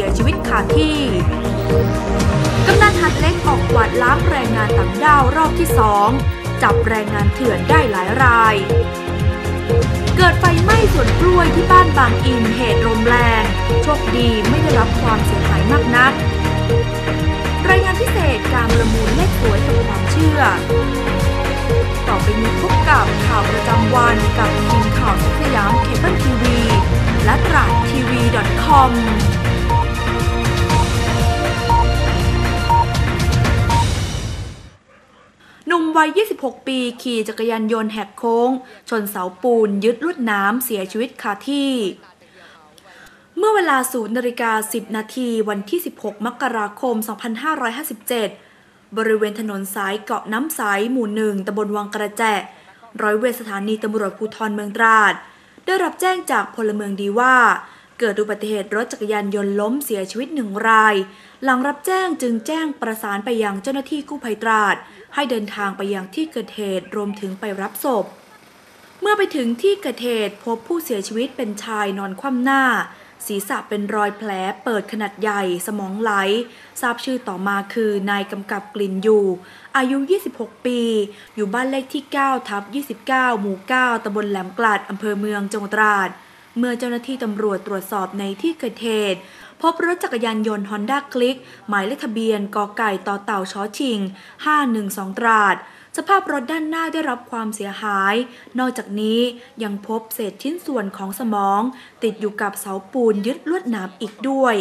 สียชีวิตคาที่กำนันหัดเล็กออกกวาดล้างแรงงานต่างด้าวรอบที่สองจับแรงงานเถื่อนได้หลายราย เกิดไฟไหม้สวนกล้วยที่บ้านบางอินเหตุลมแรงโชคดีไม่ได้รับความเสียหายมากนัก รายงานพิเศษการประมูลเลขสวยกับความเชื่อ ต่อไปนี้พบกับข่าวประจำวันกับทีมข่าวสยามเคเบิลทีวีและตราดทีวี .com วัย 26 ปี ขี่จักรยานยนต์แหกโค้ง ชนเสาปูน ยึดลวดน้ำเสียชีวิตคาที่ เมื่อเวลา0นาฬิกา 10 นาทีวันที่ 16 มกราคม 2557 บริเวณถนนสายเกาะน้ำใสหมู่หนึ่งตำบลวังกระแจ ร้อยเวรสถานีตำรวจภูธรเมืองตราด ได้รับแจ้งจากพลเมืองดีว่าเกิดอุบัติเหตุรถจักรยานยนต์ล้มเสียชีวิตหนึ่งราย หลังรับแจ้งจึงแจ้งประสานไปยังเจ้าหน้าที่กู้ภัยตราด ให้เดินทางไปยังที่เกิดเหตุรวมถึงไปรับศพ เมื่อไปถึงที่เกิดเหตุพบผู้เสียชีวิตเป็นชายนอนคว่ำหน้า ศีรษะเป็นรอยแผลเปิดขนาดใหญ่สมองไหล ทราบชื่อต่อมาคือนายกำกับกลิ่นอยู่ อายุ 26 ปี อยู่บ้านเลขที่ 9 ทับ 29 หมู่ 9ตำบลแหลมกลัดอำเภอเมืองจังหวัดตราดเมื่อเจ้าหน้าที่ตำรวจตรวจสอบในที่เกิดเหตุ พบรถจักรยานยนต์ฮอนด้าคลิกหมายเลขทะเบียนกไก่ต่อเต่าชอชิง 512 ตราด สภาพรถด้านหน้าได้รับความเสียหาย นอกจากนี้ยังพบเศษชิ้นส่วนของสมอง ติดอยู่กับเสาปูนยึดลวดหนามอีกด้วย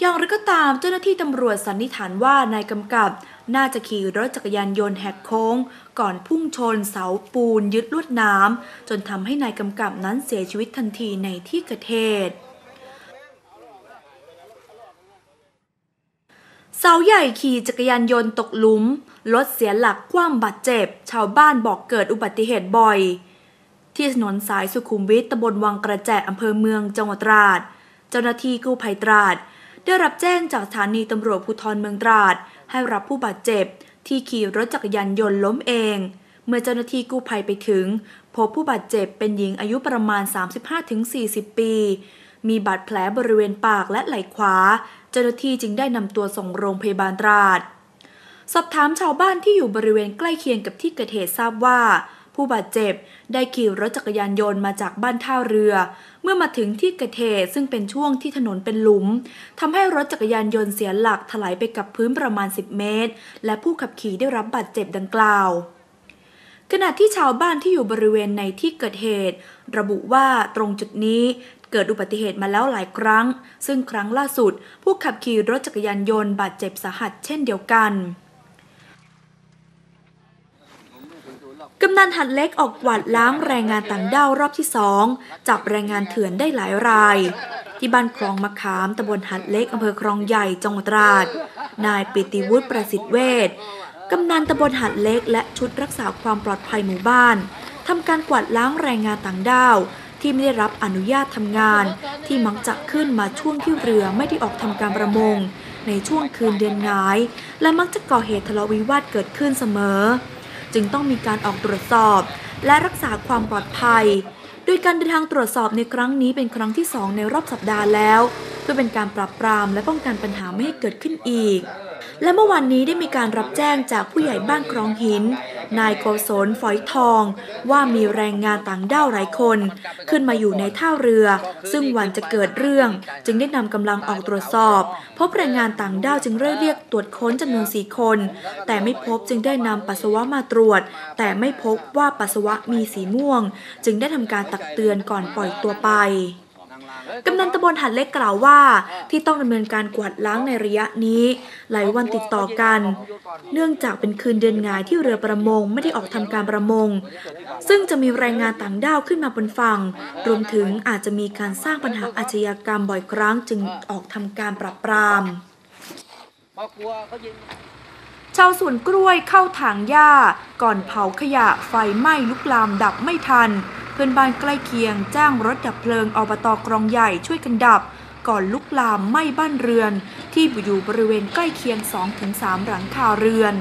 อย่างไรก็ตามเจ้าหน้าที่ตำรวจสันนิษฐานว่านายกำกับ น่าจะขี่รถจักรยานยนต์แหกโค้ง ก่อนพุ่งชนเสาปูนยึดลวดน้ำจนทำให้นายกำกับนั้นเสียชีวิตทันทีในที่เกิดเหตุ เสาใหญ่ขี่จักรยานยนต์ตกหลุม รถเสียหลักคว่ำบาดเจ็บ ชาวบ้านบอกเกิดอุบัติเหตุบ่อย ที่ถนนสายสุขุมวิทตำบลวังกระแจอำเภอเมืองจังหวัดตราด เจ้าหน้าที่กู้ภัยตราด ได้รับแจ้งจากสถานีตำรวจภูธรเมืองตราด ให้รับผู้บาดเจ็บ ที่ขี่รถจักรยานยนต์ล้มเอง เมื่อเจ้าหน้าที่กู้ภัยไปถึง พบผู้บาดเจ็บเป็นหญิงอายุประมาณ 35-40 ปี มีบาดแผลบริเวณปากและไหล่ขวา เจ้าหน้าที่จึงได้นำตัวส่งโรงพยาบาลตราด สอบถามชาวบ้านที่อยู่บริเวณใกล้เคียงกับที่เกิดเหตุทราบว่า ผู้บาดเจ็บได้ขี่รถจักรยานยนต์มาจากบ้านท่าเรือ เมื่อมาถึงที่เกิดเหตุซึ่งเป็นช่วงที่ถนนเป็นหลุมทำให้รถจักรยานยนต์เสียหลักถลายไปกับพื้นประมาณ 10 เมตร และผู้ขับขี่ได้รับบาดเจ็บดังกล่าวขณะที่ชาวบ้านที่อยู่บริเวณในที่เกิดเหตุ ระบุว่าตรงจุดนี้ เกิดอุบัติเหตุมาแล้วหลายครั้ง ซึ่งครั้งล่าสุด ผู้ขับขี่รถจักรยานยนต์บาดเจ็บสาหัสเช่นเดียวกันกำนันหัดเล็กออกกวาดล้างแรงงานต่างด้าวรอบที่สองจับแรงงานเถื่อนได้หลายราย ที่บ้านคลองมะขามตำบลหัดเล็กอำเภอคลองใหญ่จังหวัดตราด นายปิติวุฒิประสิทธิ์เวชกำนันตำบลหัดเล็กและชุดรักษาความปลอดภัยหมู่บ้านทำการกวาดล้างแรงงานต่างด้าว ที่ไม่ได้รับอนุญาตทำงาน ที่มักจะขึ้นมาช่วงที่เรือไม่ได้ออกทำการประมง ในช่วงคืนเดือนงาย และมักจะก่อเหตุทะเลาะวิวาทเกิดขึ้นเสมอ จึงต้องมีการออกตรวจสอบ และรักษาความปลอดภัย โดยการเดินทางตรวจสอบในครั้งนี้เป็นครั้งที่สองในรอบสัปดาห์แล้ว เพื่อเป็นการปราบปรามและป้องกันปัญหาไม่ให้เกิดขึ้นอีก และเมื่อวานนี้ได้มีการรับแจ้งจากผู้ใหญ่บ้านคลองหิน นายโกศลฝอยทอง ว่ามีแรงงานต่างด้าวหลายคน ขึ้นมาอยู่ในท่าเรือ ซึ่งวันจะเกิดเรื่อง จึงได้นำกำลังออกตรวจสอบ พบแรงงานต่างด้าวจึงเรียกเรียกตรวจค้นจำนวนสี่คน แต่ไม่พบจึงได้นำปัสสาวะมาตรวจ แต่ไม่พบว่าปัสสาวะมีสีม่วง จึงได้ทำการตักเตือนก่อนปล่อยตัวไป กำนันตำบลหัดเล็กกล่าวว่า ที่ต้องดำเนินการกวาดล้างในระยะนี้ หลายวันติดต่อกัน เนื่องจากเป็นคืนเดือนงายที่เรือประมงไม่ได้ออกทำการประมง ซึ่งจะมีแรงงานต่างด้าวขึ้นมาบนฝั่ง รวมถึงอาจจะมีการสร้างปัญหาอาชญากรรมบ่อยครั้งจึงออกทำการปราบปรามชาวสวนกล้วยเข้าถางหญ้า ก่อนเผาขยะไฟไหม้ลุกลามดับไม่ทันเพื่อนบ้านใกล้เคียงจ้างรถดับเพลิงอบตกรองใหญ่ช่วยกันดับ ก่อนลุกลามไหม้บ้านเรือน ที่อยู่บริเวณใกล้เคียง 2-3 หลังคาเรือน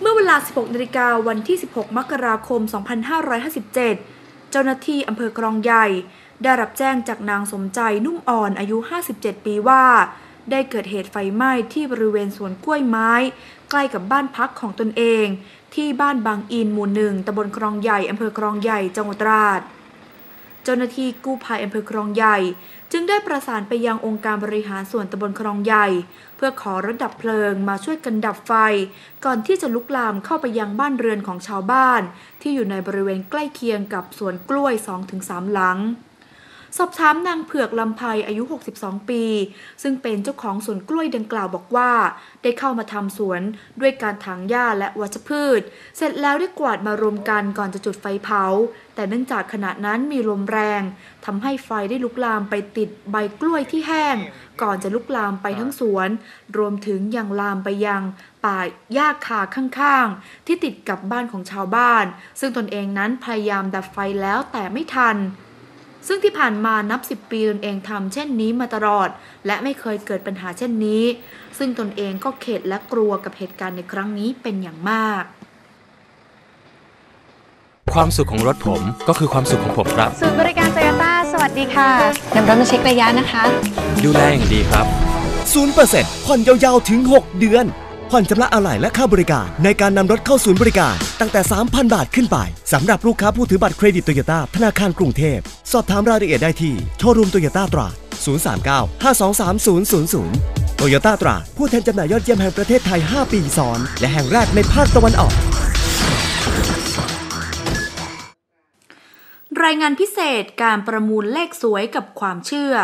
เมื่อเวลา 16นาฬิกาวันที่ 16 มกราคม 2557 เจ้าหน้าที่อำเภอคลองใหญ่ ได้รับแจ้งจากนางสมใจนุ่มอ่อนอายุ 57 ปีว่าได้เกิดเหตุไฟไหม้ที่บริเวณสวนกล้วยไม้ ใกล้กับบ้านพักของตนเอง ที่บ้านบางอินหมู่หนึ่งตำบลคลองใหญ่อำเภอคลองใหญ่จังหวัดตราด เจ้าหน้าที่กู้ภัยอำเภอคลองใหญ่ จึงได้ประสานไปยังองค์การบริหารส่วนตำบลคลองใหญ่ เพื่อขอรถดับเพลิงมาช่วยกันดับไฟ ก่อนที่จะลุกลามเข้าไปยังบ้านเรือนของชาวบ้าน ที่อยู่ในบริเวณใกล้เคียงกับสวนกล้วย 2-3 หลัง สอบถามนางเผือกลำไพอายุ 62 ปี ซึ่งเป็นเจ้าของสวนกล้วยดังกล่าวบอกว่า ได้เข้ามาทำสวนด้วยการถางหญ้าและวัชพืช เสร็จแล้วได้กวาดมารวมกันก่อนจะจุดไฟเผา แต่เนื่องจากขณะนั้นมีลมแรงทำให้ไฟได้ลุกลามไปติดใบกล้วยที่แห้ง ก่อนจะลุกลามไปทั้งสวน รวมถึงยังลามไปยังป่าหญ้าคาข้างๆ ที่ติดกับบ้านของชาวบ้าน ซึ่งตนเองนั้นพยายามดับไฟแล้วแต่ไม่ทัน ซึ่งที่ผ่านมานับสิบปีตนเองทำเช่นนี้มาตลอด และไม่เคยเกิดปัญหาเช่นนี้ ซึ่งตนเองก็เข็ดและกลัวกับเหตุการณ์ในครั้งนี้เป็นอย่างมาก ความสุขของรถผมก็คือความสุขของผมครับ ศูนย์บริการโตโยต้าสวัสดีค่ะนำรถมาเช็คระยะนะคะ ดูแลอย่างดีครับ 0%ผ่อนยาวๆถึง 6 เดือน ผ่อนชำระอะไหล่และค่าบริการ ในการนำรถเข้าศูนย์บริการ ตั้งแต่ 3,000 บาทขึ้นไปสำหรับลูกค้าผู้ถือบัตรเครดิตโตโยต้าธนาคารกรุงเทพ สอบถามรายละเอียดได้ที่ โชว์รูมโตโยต้าตราด039 523 000โตโยต้าตราผู้แทนจำหน่ายยอดเยี่ยมแห่งประเทศไทย 5 ปีซ้อน และแห่งแรกในภาคตะวันออก รายงานพิเศษการประมูลเลขสวยกับความเชื่อ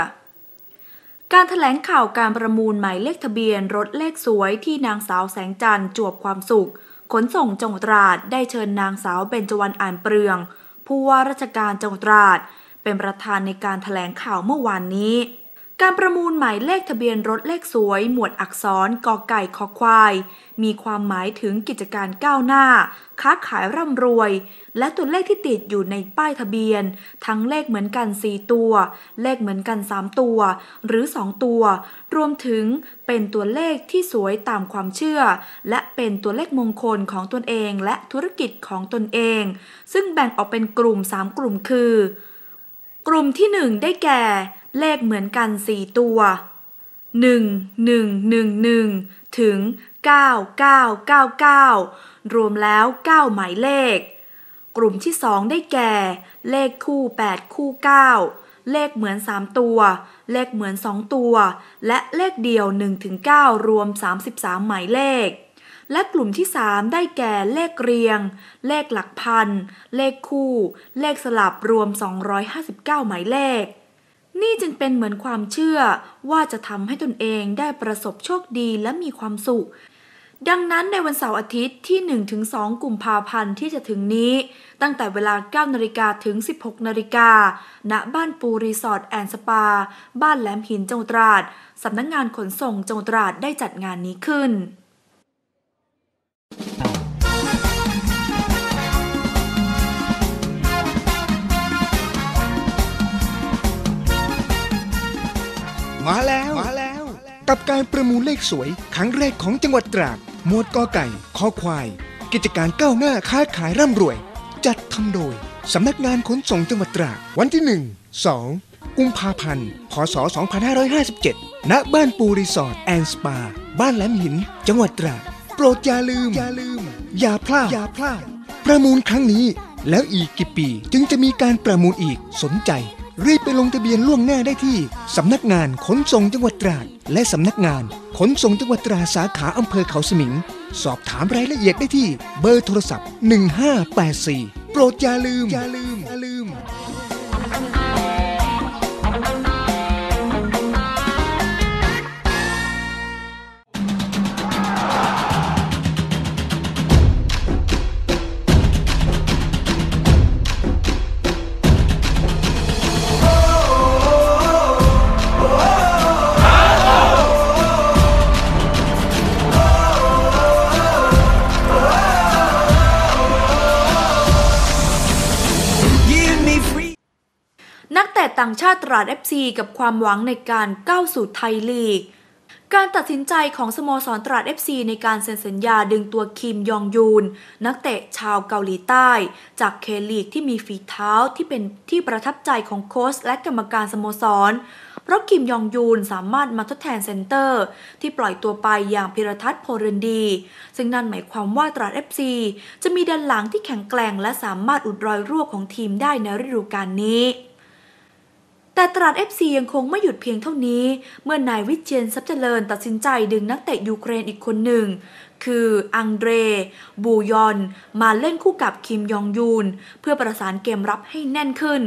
การถแถลงข่าวการประมูลหมายเลขทะเบียนรถเลขสวยที่นางสาวแสงจันทร์จวบความสุข ขนส่งจังหวัดตราดได้เชิญนางสาวเบญจวรรณอ่านเปลือง ผู้ว่าราชการจังหวัดตราด เป็นประธานในการถแถลงข่าวเมื่อวานนี้ การประมูลหมายเลขทะเบียนรถเลขสวย หมวดอักษรกอไก่คอควาย มีความหมายถึงกิจการก้าวหน้า ค้าขายร่ำรวย และตัวเลขที่ติดอยู่ในป้ายทะเบียน ทั้งเลขเหมือนกัน 4 ตัว เลขเหมือนกัน 3 ตัว หรือ 2 ตัว รวมถึงเป็นตัวเลขที่สวยตามความเชื่อ และเป็นตัวเลขมงคลของตนเองและธุรกิจของตนเอง ซึ่งแบ่งออกเป็นกลุ่ม 3 กลุ่มคือ กลุ่มที่ 1 ได้แก่ เลขเหมือนกัน 4 ตัว 1 1 1 1 ถึง 9 9 9 9 รวมแล้ว 9 หมายเลข กลุ่มที่ 2 ได้แก่ เลขคู่ 8 คู่ 9 เลขเหมือน 3 ตัว เลขเหมือน 2 ตัว และเลขเดียว1ถึง9รวม 33 หมายเลขและกลุ่มที่ 3 ได้แก่เลขเรียง เลขหลักพัน เลขคู่ เลขสลับรวม 259 หมายเลข นี่จึงเป็นเหมือนความเชื่อว่าจะทำให้ตนเองได้ประสบโชคดีและมีความสุข ดังนั้นในวันเสาร์อาทิตย์ที่ 1-2 กุมภาพันธ์ที่จะถึงนี้ ตั้งแต่เวลา 9นาฬิกาถึง 16นาฬิกาณบ้านปูรีสอร์ทแอนด์สปา บ้านแหลมหินจังหวัดตราดสำนักงงานขนส่งจังหวัดตราดได้จัดงานนี้ขึ้น มาแล้วมาแล้ว กับการประมูลเลขสวยครั้งแรกของจังหวัดตราดหมวดกอไก่คอควาย กิจการก้าวหน้าค้าขายร่ำรวย จัดทำโดยสำนักงานขนส่งจังหวัดตราดวันที่ 1 2 กุมภาพันธ์พศ 2557 ณ บ้านปูรีสอร์ทแอนด์สปา บ้านแหลมหิน จังหวัดตราดโปรดอย่าลืมอย่าลืมอย่าพลาดอย่าพลาด ประมูลครั้งนี้ แล้วอีกกี่ปีจึงจะมีการประมูลอีกสนใจ รีบไปลงทะเบียนล่วงหน้าได้ที่ สำนักงานขนส่งจังหวัดตราด และสำนักงานขนส่งจังหวัดตราสาขาอำเภอเขาสมิง สอบถามรายละเอียดได้ที่เบอร์โทรศัพท์ 1584 โปรดอย่าลืมอย่าลืมอย่าลืม ต่างชาติตราด FC กับความหวังในการก้าวสู่ไทยลีก การตัดสินใจของสโมสรตราด FC ในการเซ็นสัญญาดึงตัวคิมยองยูน นักเตะชาวเกาหลีใต้ จากเคลีกที่มีฝีเท้าที่เป็นที่ประทับใจของโค้ชและกรรมการสโมสรเพราะคิมยองยูนสามารถมาทดแทนเซนเตอร์ ที่ปล่อยตัวไปอย่างพิรทัศน์โพเรนดี ซึ่งนั่นหมายความว่าตราด FC จะมีด้านหลังที่แข็งแกร่งและสามารถอุดรอยรั่วของทีมได้ในฤดูกาลนี้ แต่ตราด FC ยังคงไม่หยุดเพียงเท่านี้ เมื่อนายวิเชียนทรัพย์เจริญตัดสินใจดึงนักเตะยูเครนอีกคนหนึ่ง คืออังเดร บูยอน มาเล่นคู่กับคิมยองยูน เพื่อประสานเกมรับให้แน่นขึ้น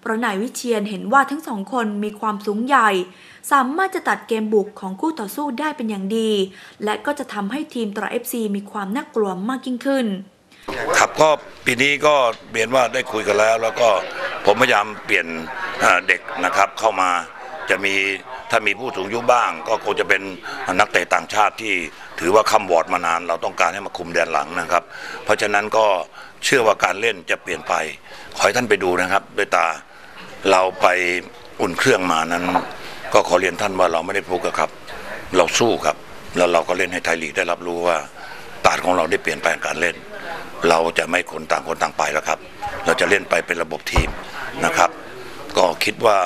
เพราะนายวิเชียนเห็นว่าทั้งสองคนมีความสูงใหญ่ สามารถจะตัดเกมบุกของคู่ต่อสู้ได้เป็นอย่างดี และก็จะทำให้ทีมตรา FC มีความน่ากลัวมากยิ่งขึ้น ครับก็ปีนี้ก็เรียนว่าได้คุยกันแล้ว แล้วก็ผมพยายามเปลี่ยนเด็กนะครับเข้ามาจะมีถ้ามีผู้สูงอายุบ้าง ก็คงจะเป็นนักเตะต่างชาติที่ถือว่าคำวอร์ดมานาน เราต้องการให้มาคุมแดนหลังนะครับ เพราะฉะนั้นก็เชื่อว่าการเล่นจะเปลี่ยนไป ขอให้ท่านไปดูนะครับ ด้วยตาเราไปอุ่นเครื่องมานั้น ก็ขอเรียนท่านว่าเราไม่ได้พูกครับ เราสู้ครับ แล้วเราก็เล่นให้ไทยลีกได้รับรู้ว่าตาดของเราได้เปลี่ยนแปลงการเล่น เราจะไม่คนต่างคนต่างไปแล้วครับ เราจะเล่นไปเป็นระบบทีมนะครับ ก็คิดว่า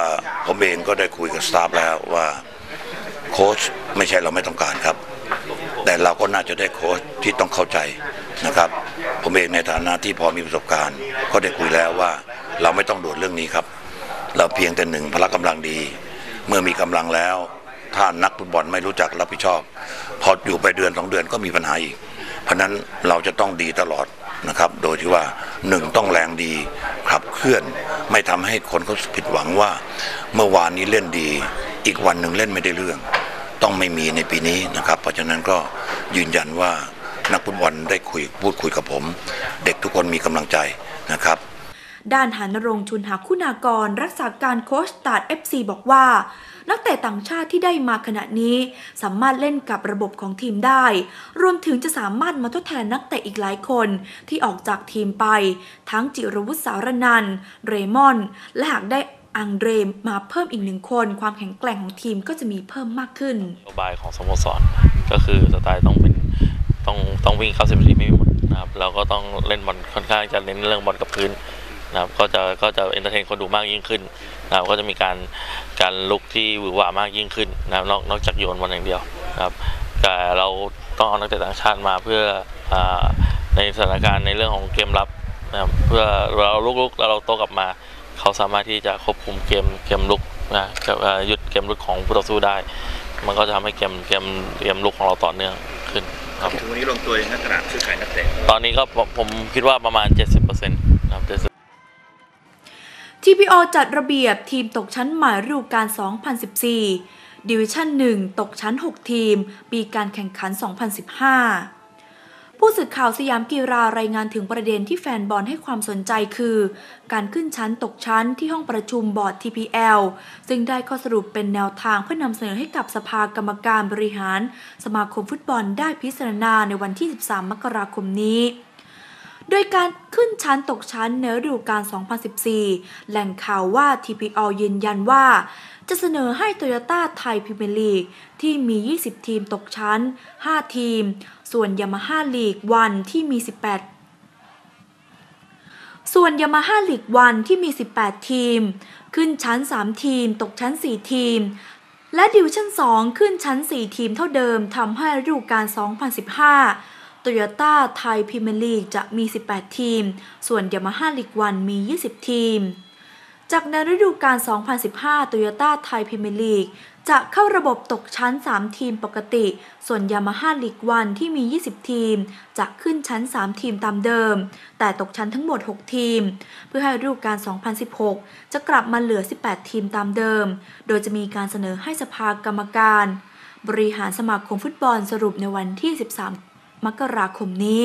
ผมเองก็ได้คุยกับสตาฟแล้วว่าโค้ชไม่ใช่เราไม่ต้องการครับ แต่เราก็น่าจะได้โค้ชที่ต้องเข้าใจนะครับ ผมเองในฐานะที่พอมีประสบการณ์ ก็ได้คุยแล้วว่าเราไม่ต้องโดดเรื่องนี้ครับ เราเพียงแต่หนึ่งพละกำลังดี เมื่อมีกำลังแล้ว ถ้านักฟุตบอลไม่รู้จักรับผิดชอบ พออยู่ไปเดือนสองเดือนก็มีปัญหาอีก เพราะนั้นเราจะต้องดีตลอด นะครับ โดยที่ว่าหนึ่งต้องแรงดีขับเคลื่อน ไม่ทำให้คนเขาผิดหวังว่า เมื่อวานนี้เล่นดี อีกวันหนึ่งเล่นไม่ได้เรื่อง ต้องไม่มีในปีนี้นะครับ เพราะฉะนั้นก็ยืนยันว่านักฟุตบอลได้คุยพูดคุยกับผม เด็กทุกคนมีกำลังใจนะครับด้านหานรงชุนหาคุณากร รักษาการโค้ชตาด FC บอกว่า นักเตะต่างชาติที่ได้มาขณะนี้ สามารถเล่นกับระบบของทีมได้ รวมถึงจะสามารถมาทดแทนนักเตะอีกหลายคนที่ออกจากทีมไป ทั้งจิรวุฒิสารนัน เรมอน และหากได้อังเดรมมาเพิ่มอีกหนึ่งคน ความแข็งแกร่งของทีมก็จะมีเพิ่มมากขึ้นนโยบายของสโมสรก็คือสไตล์ต้องเป็นต้องต้องวิ่งเข้าสิบนาทีไม่มีหมดนะครับเราก็ต้องเล่นบอลค่อนข้างจะเน้นเรื่องบอลกับพื้น นะครับก็จะก็จะเอนเตอร์เทนคนดูมากยิ่งขึ้นนะครับก็จะมีการการลุกที่หวือหวามากยิ่งขึ้นนะครับนอกนอกจากโยนบอลอย่างเดียวนะครับแต่เราต้องเอานักเตะต่างชาติมาเพื่ออาในสถานการณ์ในเรื่องของเกมรับนะครับเพื่อเราลุกๆแล้วเราโต้กลับมา เขาสามารถที่จะควบคุมเกมเกมลุกนะกับเอ่อหยุดเกมลุกของผู้ต่อสู้ได้ มันก็จะทำให้เกมเกมเกมลุกของเราต่อเนื่องขึ้นครับถึงวันนี้ลงตัวในขนาดซื้อขายนักเตะตอนนี้ก็ผมผมคิดว่าประมาณ 70%นะครับ70 TPO จัดระเบียบทีมตกชั้นหม่ฤดูกาล 2014 ดิวิชั่น 1 ตกชั้น 6 ทีม ปีการแข่งขัน 2015 ผู้สื่อข่าวสยามกีฬารายงานถึงประเด็นที่แฟนบอลให้ความสนใจคือ การขึ้นชั้นตกชั้นที่ห้องประชุมบอร์ด TPL ซึ่งได้ข้อสรุปเป็นแนวทางเพื่อนำเสนอให้กับสภากรรมการบริหาร สมาคมฟุตบอลได้พิจารณาในวันที่ 13 มกราคมนี้ โดยการขึ้นชั้นตกชั้นในฤดูกาล 2014 แหล่งข่าวว่า TPL ยืนยันว่า จะเสนอให้โตโยต้าไทยพรีเมียร์ลีกที่มี 20 ทีมตกชั้น 5 ทีม ส่วนยามาฮ่าลีกวันที่มี 18ส่วนยามาฮ่าลีกวันที่มี 18 ทีม ขึ้นชั้น 3 ทีม ตกชั้น 4 ทีม และดิวชั่น 2 ขึ้นชั้น 4 ทีมเท่าเดิมทำให้ฤดูกาล 2015 โตโยต้าไทยพรีเมียร์ลีกจะมี 18 ทีม ส่วนยามาฮ่าลีกวันมี 20 ทีม จากในฤดูกาล 2015 โตโยต้าไทยพรีเมียร์ลีกจะเข้าระบบตกชั้น 3 ทีมปกติ ส่วนยามาฮ่าลีกวันที่มี 20 ทีม จะขึ้นชั้น 3 ทีมตามเดิม แต่ตกชั้นทั้งหมด 6 ทีม เพื่อให้ฤดูกาล 2016 จะกลับมาเหลือ 18 ทีมตามเดิม โดยจะมีการเสนอให้สภากรรมการ บริหารสมาคมฟุตบอลสรุปในวันที่ 13 มกราคมนี้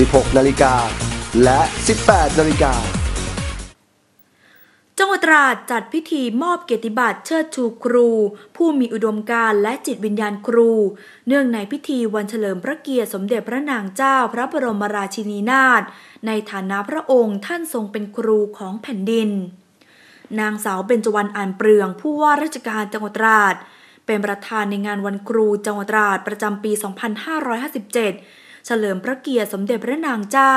16 นาฬิกา และ 18 นาฬิกา จังหวัดตราดจัดพิธีมอบเกียรติบัตรเชิดชูครู ผู้มีอุดมการณ์และจิตวิญญาณครู เนื่องในพิธีวันเฉลิมพระเกียรติสมเด็จพระนางเจ้าพระบรมราชินีนาถในฐานะพระองค์ท่านทรงเป็นครูของแผ่นดิน นางสาวเบญจวรรณอ่านเปลือง ผู้ว่าราชการจังหวัดตราดเป็นประธานในงานวันครูจังหวัดตราดประจำปี 2557 ฉลิมพระเกียรติสมเด็จพระนางเจ้า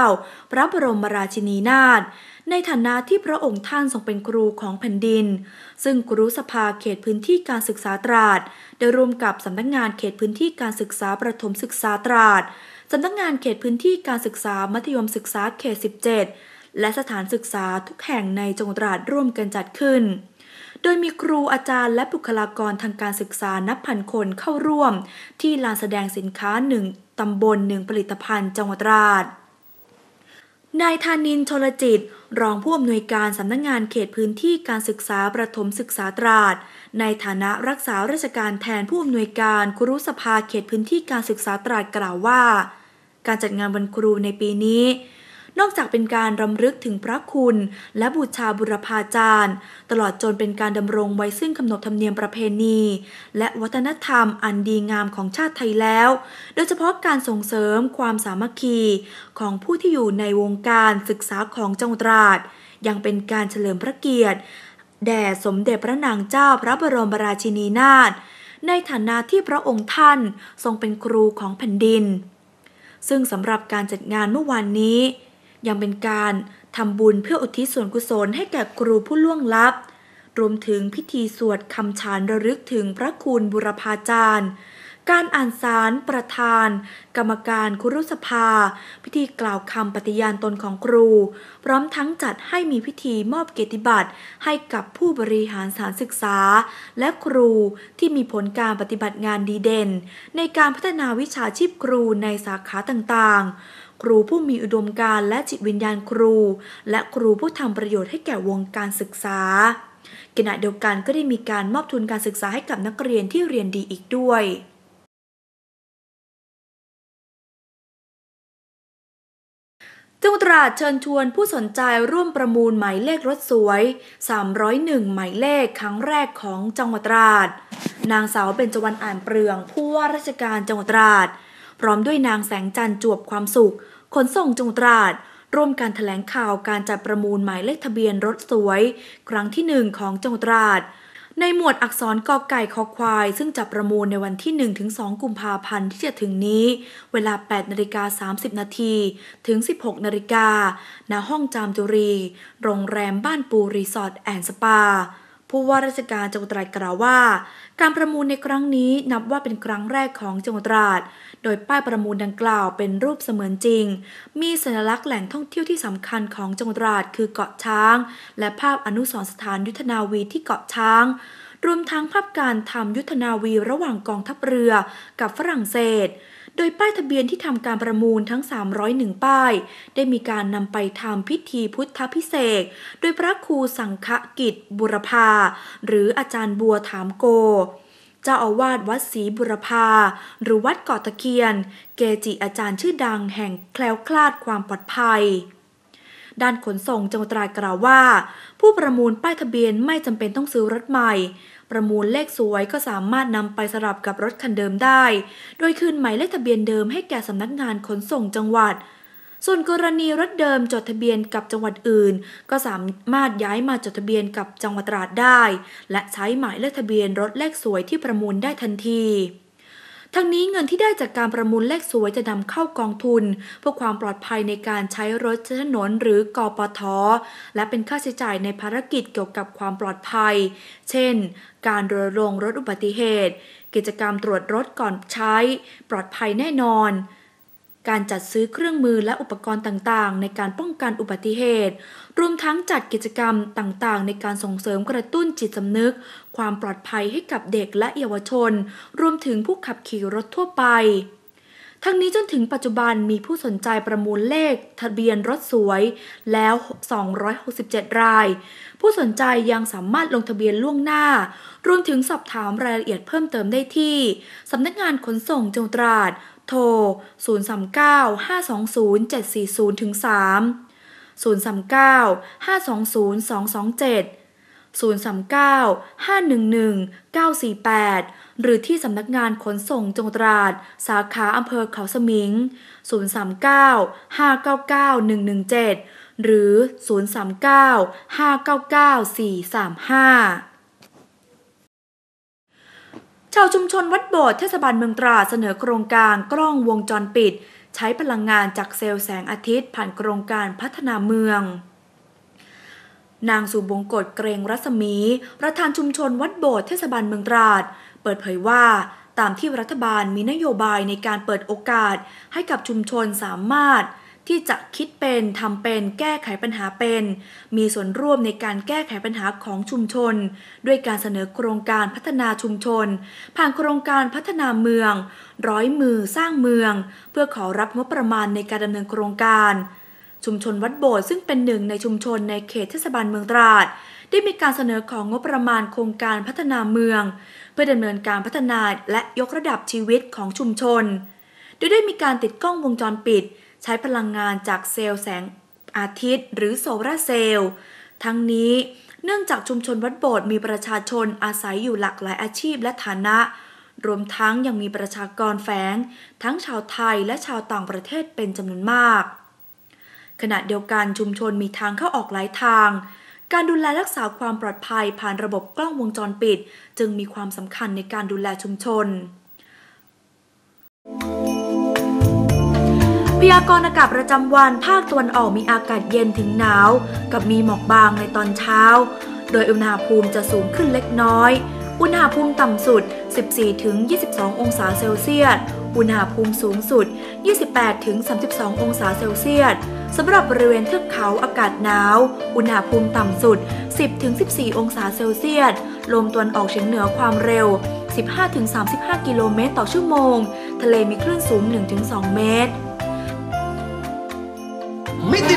พระบรมราชินีนาถในฐานะที่พระองค์ท่านทรงเป็นครูของแผ่นดิน ซึ่งครูสภาเขตพื้นที่การศึกษาตราด ได้ร่วมกับสำนักงานเขตพื้นที่การศึกษาประถมศึกษาตราดสำนักงานเขตพื้นที่การศึกษามัธยมศึกษาเขต 17 และสถานศึกษาทุกแห่งในจังหวัดตราดร่วมกันจัดขึ้น โดยมีครูอาจารย์และบุคลากรทางการศึกษานับพันคนเข้าร่วม ที่ลานแสดงสินค้าหนึ่ง ตำบลหนึ่งผลิตภัณฑ์จังหวัดราดนายธานินทร์ชลจิต รองผู้อำนวยการสำนักงงานเขตพื้นที่การศึกษาประถมศึกษาตราด ในฐานะรักษาราชการแทนผู้อำนวยการครุสภาเขตพื้นที่การศึกษาตราดกล่าวว่า การจัดงานวันครูในปีนี้ นอกจากเป็นการรำลึกถึงพระคุณ และบูชาบุรพาจารย์ ตลอดจนเป็นการดำรงไว้ซึ่งขนบธรรมเนียมประเพณี และวัฒนธรรมอันดีงามของชาติไทยแล้ว โดยเฉพาะการส่งเสริมความสามัคคีของผู้ที่อยู่ในวงการศึกษาของจังหวัดตราดยังเป็นการเฉลิมพระเกียรติแด่สมเด็จพระนางเจ้าพระบรมราชินีนาถในฐานะที่พระองค์ท่านทรงเป็นครูของแผ่นดิน ซึ่งสำหรับการจัดงานเมื่อวานนี้ ยังเป็นการทำบุญเพื่ออุทิศส่วนกุศลให้แก่ครูผู้ล่วงลับ รวมถึงพิธีสวดคำฌานระลึกถึงพระคุณบุรพาจารย์ การอ่านสารประธาน กรรมการครุสภา พิธีกล่าวคำปฏิญาณตนของครู พร้อมทั้งจัดให้มีพิธีมอบเกียรติบัตรให้กับผู้บริหารสถารศึกษา และครูที่มีผลการปฏิบัติงานดีเด่น ในการพัฒนาวิชาชีพครูในสาขาต่างๆ ครูผู้มีอุดมการณ์และจิตวิญญาณครู และครูผู้ทำประโยชน์ให้แก่วงการศึกษาขณะเดียวกันก็ได้มีการมอบทุนการศึกษาให้กับนักเรียนที่เรียนดีอีกด้วยจังหวัดตราดเชิญชวนผู้สนใจร่วมประมูลหมายเลขรถสวย 301 หมายเลขครั้งแรกของจังหวัดตราด นางสาวเบญจวรรณอ่านเปลือง ผู้ว่าราชการจังหวัดตราด พร้อมด้วยนางแสงจันทร์จวบความสุข ขนส่งจังหวัดตราดร่วมการถแถลงข่าวการจัดประมูลหมายเลขทะเบียนรถสวย ครั้งที่หนึ่งของจังหวัดตราด ในหมวดอักษรกอไก่คอควาย ซึ่งจะประมูลในวันที่ 1-2 กุมภาพันธ์ที่จะถึงนี้ เวลา 8นาฬิกา30 นาทีถึง 16นาฬิกาณห้องจามจุรี โรงแรมบ้านปูรีสอร์ทแอนด์สปาผู้ว่าราชการจังหวัดตราดกล่าวว่า การประมูลในครั้งนี้นับว่าเป็นครั้งแรกของจังหวัดตราด โดยป้ายประมูลดังกล่าวเป็นรูปเสมือนจริง มีสัญลักษณ์แหล่งท่องเที่ยวที่สำคัญของจังหวัดตราดคือเกาะช้าง และภาพอนุสรณ์สถานยุทธนาวีที่เกาะช้าง รวมทั้งภาพการทำยุทธนาวีระหว่างกองทัพเรือกับฝรั่งเศสโดยป้ายทะเบียนที่ทำการประมูลทั้ง 301 ป้าย ได้มีการนำไปทำพิธีพุทธพิเศษกโดยพระครูสังฆกิจบุรพาหรืออาจารย์บัวถามโก เจ้าอาวาสวัดศรีบุรพา หรือวัดเกาะตะเคียน เกจิอาจารย์ชื่อดังแห่งแคล้วคลาดความปลอดภัย ด้านขนส่งจังหวัดตรากล่าวว่า ผู้ประมูลป้ายทะเบียนไม่จำเป็นต้องซื้อรถใหม่ ประมูลเลขสวยก็สามารถนำไปสลับกับรถคันเดิมได้ โดยคืนหมายเลขทะเบียนเดิมให้แก่สำนักงานขนส่งจังหวัด ส่วนกรณีรถเดิมจดทะเบียนกับจังหวัดอื่น ก็สามารถย้ายมาจดทะเบียนกับจังหวัดตราดได้ และใช้หมายเลขทะเบียนรถเลขสวยที่ประมูลได้ทันทีทั้งนี้เงินที่ได้จากการประมูลเลขสวยจะนำเข้ากองทุน เพื่อความปลอดภัยในการใช้รถใช้ถนนหรือกอปท และเป็นค่าใช้จ่ายในภารกิจเกี่ยวกับความปลอดภัย เช่น การรณรงค์ลดอุบัติเหตุ กิจกรรมตรวจรถก่อนใช้ ปลอดภัยแน่นอน การจัดซื้อเครื่องมือและอุปกรณ์ต่างๆ ในการป้องกันอุบัติเหตุ รวมทั้งจัดกิจกรรมต่างๆ ในการส่งเสริมกระตุ้นจิตสำนึก ความปลอดภัยให้กับเด็กและเยาวชน รวมถึงผู้ขับขี่รถทั่วไป ทั้งนี้จนถึงปัจจุบันมีผู้สนใจประมูลเลข ทะเบียนรถสวยแล้ว 267 ราย ผู้สนใจยังสามารถลงทะเบียนล่วงหน้า รวมถึงสอบถามรายละเอียดเพิ่มเติมได้ที่สำนักงานขนส่งจังหวัดตราด โทร 039 520 740ถึง3 039 520 227 039 511 948 หรือที่สำนักงานขนส่งจังหวัดตราด สาขาอำเภอเขาสมิง 039 599 117 หรือ 039 599 435 ชาวชุมชนวัดโบสถ์เทศบาลเมืองตราเสนอโครงการกล้องวงจรปิด ใช้พลังงานจากเซลล์แสงอาทิตย์ ผ่านโครงการพัฒนาเมือง นางสุบงกฎเกรงรัศมี ประธานชุมชนวัดโบสถ์เทศบาลเมืองตราด เปิดเผยว่าตามที่รัฐบาลมีนโยบายในการเปิดโอกาสให้กับชุมชนสามารถ ที่จะคิดเป็นทำเป็นแก้ไขปัญหาเป็น มีส่วนร่วมในการแก้ไขปัญหาของชุมชน ด้วยการเสนอโครงการพัฒนาชุมชน ผ่านโครงการพัฒนาเมือง ร้อยมือสร้างเมือง เพื่อขอรับงบประมาณในการดำเนินโครงการ ชุมชนวัดโบสถ์ซึ่งเป็นหนึ่งในชุมชนในเขตเทศบาลเมืองตราดได้มีการเสนอของงบประมาณโครงการพัฒนาเมือง เพื่อดำเนินการพัฒนาและยกระดับชีวิตของชุมชน โดยได้มีการติดกล้องวงจรปิด ใช้พลังงานจากเซลล์แสงอาทิตย์หรือโซลาร์เซลล์ ทั้งนี้เนื่องจากชุมชนวัดโบสถ์มีประชาชนอาศัยอยู่หลากหลายอาชีพและฐานะ รวมทั้งยังมีประชากรแฝง ทั้งชาวไทยและชาวต่างประเทศเป็นจำนวนมาก ขณะเดียวกันชุมชนมีทางเข้าออกหลายทาง การดูแลรักษาความปลอดภัยผ่านระบบกล้องวงจรปิด จึงมีความสำคัญในการดูแลชุมชน พยากรณ์อากาศประจำวันภาคตะวันออกมีอากาศเย็นถึงหนาว กับมีหมอกบางในตอนเช้า โดยอุณหภูมิจะสูงขึ้นเล็กน้อย อุณหภูมิต่ำสุด 14-22 องศาเซลเซียส อุณหภูมิสูงสุด 28-32 องศาเซลเซียสสำหรับบริเวณเทือกเขาอากาศหนาว อุณหภูมิต่ำสุด 10-14 องศาเซลเซียส ลมตะวันออกเฉียงเหนือความเร็ว 15-35 กิโลเมตรต่อชั่วโมง ทะเลมีคลื่นสูง 1-2 เมตร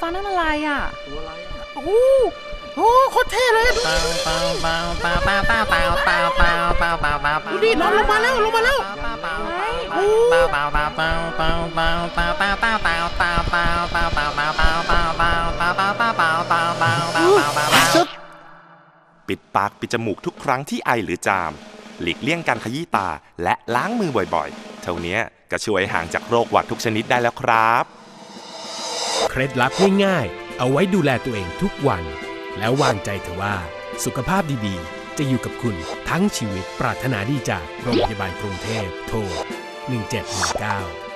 ฟ้านั่นอะไรอะโอ้โหโอ้โหโคตรเท่เลยอะดูดินอนลงมาแล้วลงมาแล้วโอ้โหปิดปากปิดจมูกทุกครั้งที่ไอหรือจาม หลีกเลี่ยงการขยี้ตาและล้างมือบ่อยๆ เท่านี้ก็ช่วยห่างจากโรคหวัดทุกชนิดได้แล้วครับ เคล็ดลับง่ายๆ เอาไว้ดูแลตัวเองทุกวัน แล้ววางใจเถอะว่า สุขภาพดีๆ จะอยู่กับคุณทั้งชีวิตปรารถนาดีจากโรงพยาบาลกรุงเทพโทร1719